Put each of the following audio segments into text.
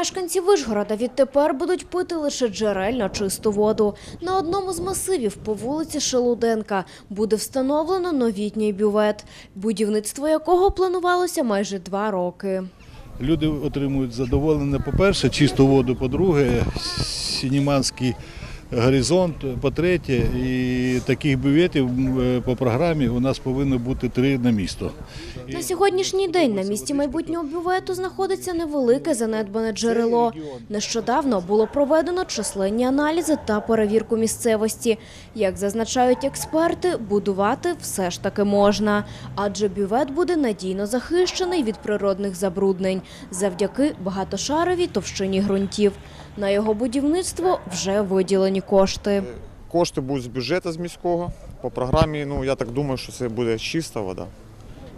Мешканці Вишгорода відтепер будуть пити лише джерельно чисту воду. На одному з масивів по вулиці Шелуденка буде встановлено новітній бювет, будівництво якого планувалося майже два роки. Люди отримують задоволення, по-перше, чисту воду, по-друге, сініманський горизонт, по-третє, і таких бюветів по програмі у нас повинно бути три на місто. На сьогоднішній день на місці майбутнього бювету знаходиться невелике занедбане джерело. Нещодавно було проведено численні аналізи та перевірку місцевості. Як зазначають експерти, будувати все ж таки можна, адже бювет буде надійно захищений від природних забруднень завдяки багатошаровій товщині ґрунтів. На його будівництво вже виділені кошти. Кошти будуть з бюджету з міського. По програмі, ну я так думаю, що це буде чиста вода.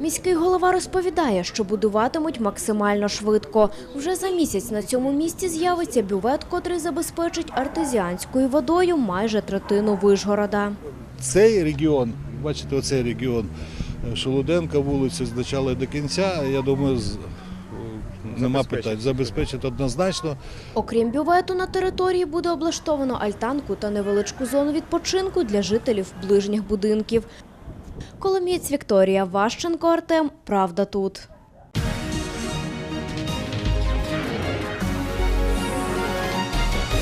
Міський голова розповідає, що будуватимуть максимально швидко. Вже за місяць на цьому місці з'явиться бювет, котрий забезпечить артезіанською водою майже третину Вишгорода. Цей регіон, бачите, оцей регіон е, Шелуденка, вулиця з початку до кінця, я думаю, з- е, нема питань, забезпечить однозначно. Окрім бювету, на території буде облаштовано альтанку та невеличку зону відпочинку для жителів ближніх будинків. Коломієць Вікторія Ващенко, Артем. Правда тут.